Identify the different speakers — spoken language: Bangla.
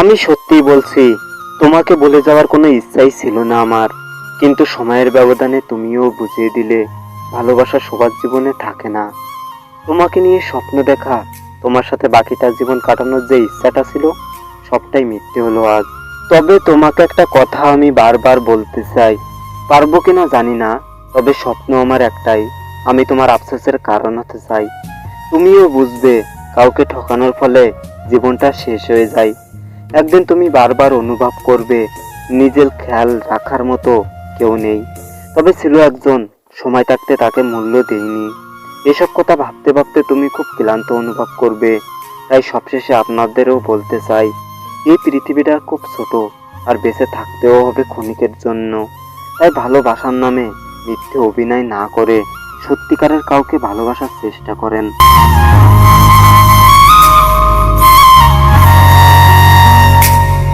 Speaker 1: আমি সত্যিই বলছি, তোমাকে বলে যাওয়ার কোনো ইচ্ছাই ছিল না আমার। কিন্তু সময়ের ব্যবধানে তুমিও বুঝিয়ে দিলে, ভালোবাসা সবার জীবনে থাকে না। তোমাকে নিয়ে স্বপ্ন দেখা, তোমার সাথে বাকিটা জীবন কাটানোর যে ইচ্ছাটা ছিল, সবটাই মিথ্যে হলো আজ। তবে তোমাকে একটা কথা আমি বারবার বলতে চাই। পারব কিনা জানি না, তবে স্বপ্ন আমার একটাই, আমি তোমার আফসোসের কারণ হতে চাই। তুমিও বুঝবে, কাউকে ঠকানোর ফলে জীবনটা শেষ হয়ে যায়। একদিন তুমি বারবার অনুভব করবে, নিজের খেয়াল রাখার মতো কেউ নেই। তবে ছিল একজন, সময় থাকতে তাকে মূল্য দেয়নি। এসব কথা ভাবতে ভাবতে তুমি খুব ক্লান্ত অনুভব করবে, তাই সবশেষে আপনাদেরও বলতে চাই, এই পৃথিবীটা খুব ছোট আর বেঁচে থাকতেও হবে ক্ষণিকের জন্য। তাই ভালোবাসার নামে মিথ্যে অভিনয় না করে সত্যিকারের কাউকে ভালোবাসার চেষ্টা করেন।